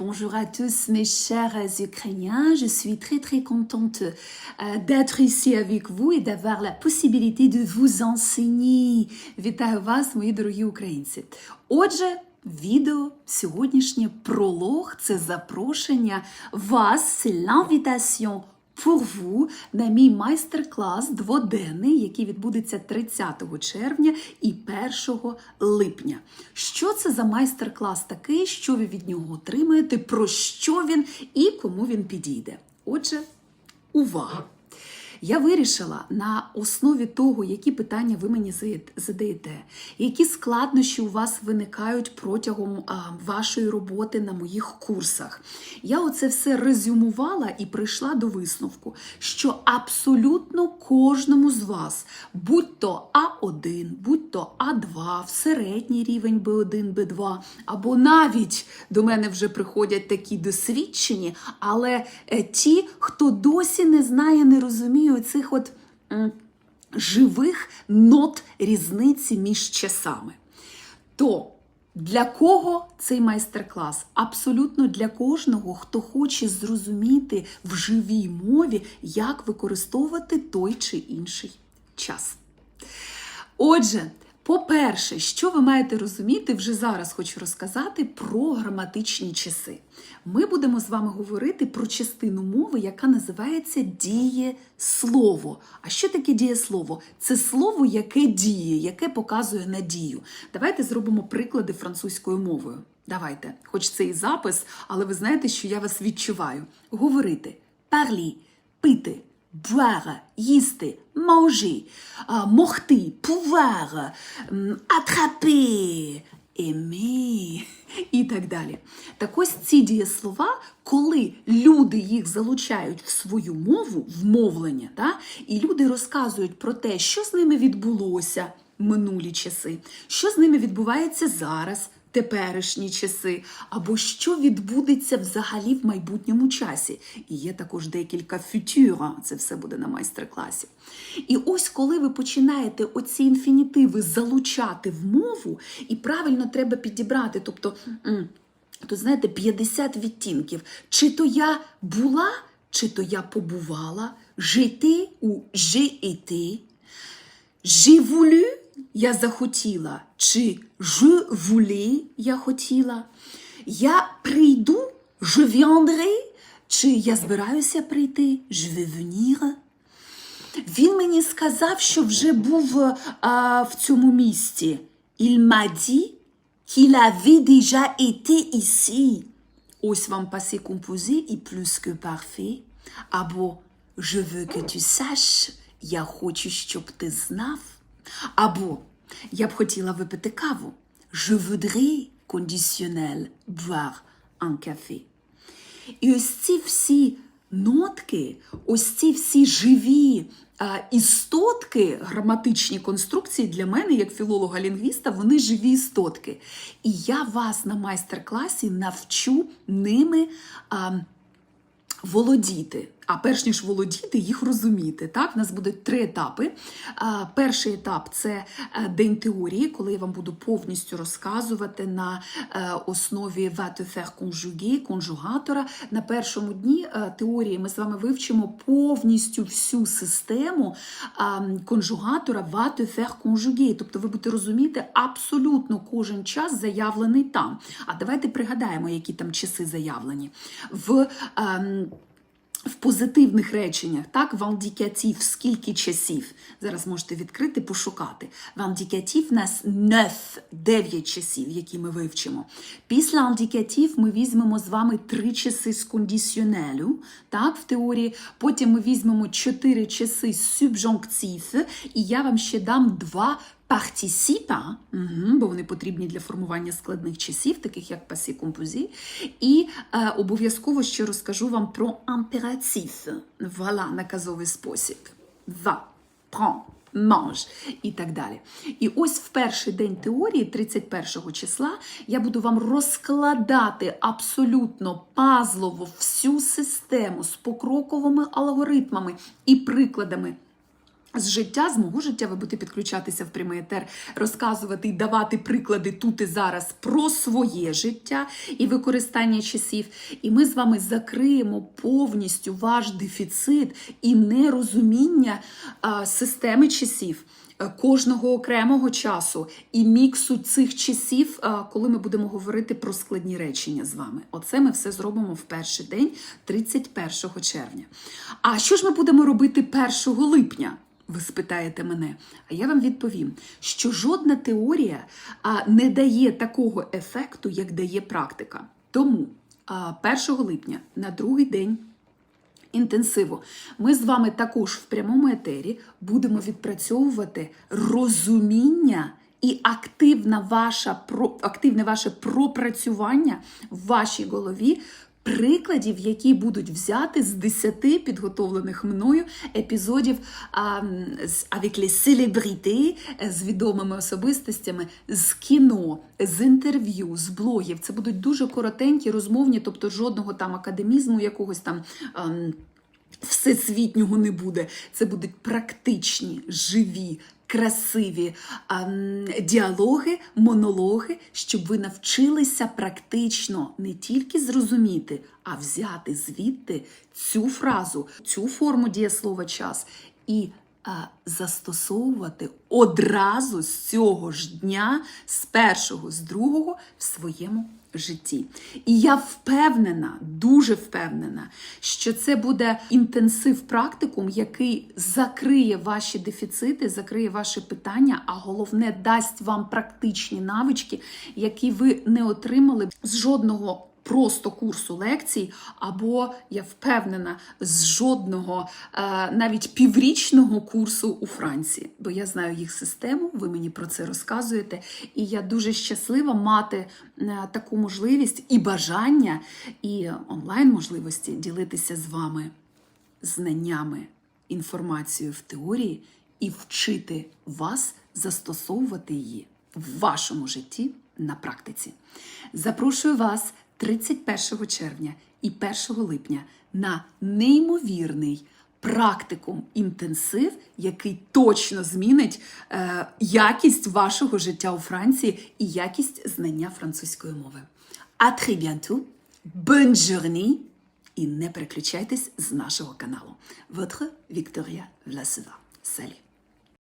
Bonjour à tous mes chers Ukrainiens, je suis très très contente euh, d'être ici avec vous et d'avoir la possibilité de vous enseigner. Вітаю вас, мої дорогі українці. Отже, відео сьогоднішнє пролог це запрошення вас, c'est l'invitation vous на мій майстер-клас дводенний, який відбудеться 30 червня і 1 липня. Що це за майстер-клас такий, що ви від нього отримаєте, про що він і кому він підійде? Отже, увага! Я вирішила на основі того, які питання ви мені задаєте, які складнощі у вас виникають протягом вашої роботи на моїх курсах. Я оце все резюмувала і прийшла до висновку, що абсолютно кожному з вас, будь то А1, будь то А2, в середній рівень Б1, Б2, або навіть до мене вже приходять такі досвідчені, але е, ті, хто досі не знає, не розуміє цих от живих нот різниці між часами. То для кого цей майстер-клас? Абсолютно для кожного, хто хоче зрозуміти в живій мові, як використовувати той чи інший час. Отже, по-перше, що ви маєте розуміти, вже зараз хочу розказати про граматичні часи. Ми будемо з вами говорити про частину мови, яка називається дієслово. А що таке дієслово? Це слово, яке діє, яке показує надію. Давайте зробимо приклади французькою мовою. Давайте, хоч це і запис, але ви знаєте, що я вас відчуваю. Говорити, парлі, пити. Boire, їсти, manger, могти, pouvoir, attraper, aimer і так далі. Так ось ці дієслова, коли люди їх залучають в свою мову, в мовлення, та, і люди розказують про те, що з ними відбулося минулі часи, що з ними відбувається зараз теперішні часи, або що відбудеться взагалі в майбутньому часі. І є також декілька фютюра, це все буде на майстер-класі. І ось коли ви починаєте оці інфінітиви залучати в мову, і правильно треба підібрати, тобто, то знаєте, 50 відтінків. Чи то я була, чи то я побувала, жити у j'ai voulu, я захотіла, чи je voulais, я хотіла. Я прийду, je viendrai, чи я збираюся прийти, je vais venir. Він мені сказав, що вже був а, в цьому місті. Il m'a dit qu'il avait déjà été ici. Ось вам passé composé і plus que parfait. Або je veux que tu saches, я хочу, щоб ти знав. Або я б хотіла випити каву. Je voudrais, conditionnel, boire un café. І ось ці всі нотки, ось ці всі живі а, істотки, граматичні конструкції для мене, як філолога-лінгвіста, вони живі істотки. І я вас на майстер-класі навчу ними. А, володіти. А перш ніж володіти, їх розуміти. Так, У нас буде три етапи. Перший етап це е, день теорії, коли я вам буду повністю розказувати на е, основі te faire конжугатора. На першому дні е, теорії ми з вами вивчимо повністю всю систему конжугатора te faire. Тобто ви будете розуміти абсолютно кожен час заявлений там. А давайте пригадаємо, які там часи заявлені. В ем, в позитивних реченнях, так, в андикатив скільки часів. Зараз можете відкрити, пошукати. В андикатив у нас 9, 9 часів, які ми вивчимо. Після андикатив ми візьмемо з вами 3 часи з кондиціонелю, так, в теорії. Потім ми візьмемо 4 часи з субжонктив, і я вам ще дам 2 партісіпа, угу, бо вони потрібні для формування складних часів, таких як пасі композі. І е, обов'язково ще розкажу вам про императив. Voilà, наказовий спосіб. Va, prend, mange і так далі. І ось в перший день теорії, 31 числа, я буду вам розкладати абсолютно пазлово всю систему з покроковими алгоритмами і прикладами з життя, з мого життя, ви будете підключатися в прямий етер, розказувати і давати приклади тут і зараз про своє життя і використання часів. І ми з вами закриємо повністю ваш дефіцит і нерозуміння а, системи часів. е, Кожного окремого часу і міксу цих часів, коли ми будемо говорити про складні речення з вами. Оце ми все зробимо в перший день, 31 червня. А що ж ми будемо робити 1 липня? Ви спитаєте мене, а я вам відповім, що жодна теорія не дає такого ефекту, як дає практика. Тому 1 липня на другий день інтенсиву ми з вами також в прямому етері будемо відпрацьовувати розуміння. І активна ваша, активне ваше пропрацювання в вашій голові прикладів, які будуть взяти з 10 підготовлених мною епізодів а, з е, з відомими особистостями, з кіно, з інтерв'ю, з блогів. Це будуть дуже коротенькі, розмовні, тобто жодного там академізму, якогось там. ам, Всесвітнього не буде. Це будуть практичні, живі, красиві діалоги, монологи, щоб ви навчилися практично не тільки зрозуміти, а взяти звідти цю фразу, цю форму дієслова час і застосовувати одразу з цього ж дня, з першого, з другого в своєму житті. І я впевнена, дуже впевнена, що це буде інтенсив практикум, який закриє ваші дефіцити, закриє ваші питання, а головне дасть вам практичні навички, які ви не отримали з жодного. Просто курсу лекцій, або я впевнена, з жодного е, навіть піврічного курсу у Франції, бо я знаю їх систему, ви мені про це розказуєте, і я дуже щаслива мати е, таку можливість і бажання, і онлайн можливості ділитися з вами знаннями, інформацією в теорії і вчити вас застосовувати її в вашому житті на практиці. Запрошую вас 31 червня і 1 липня на неймовірний практикум інтенсив, який точно змінить е, якість вашого життя у Франції і якість знання французької мови. А très bientôt, bonne і не переключайтесь з нашого каналу. Votre Victoria Vlasova. Salut!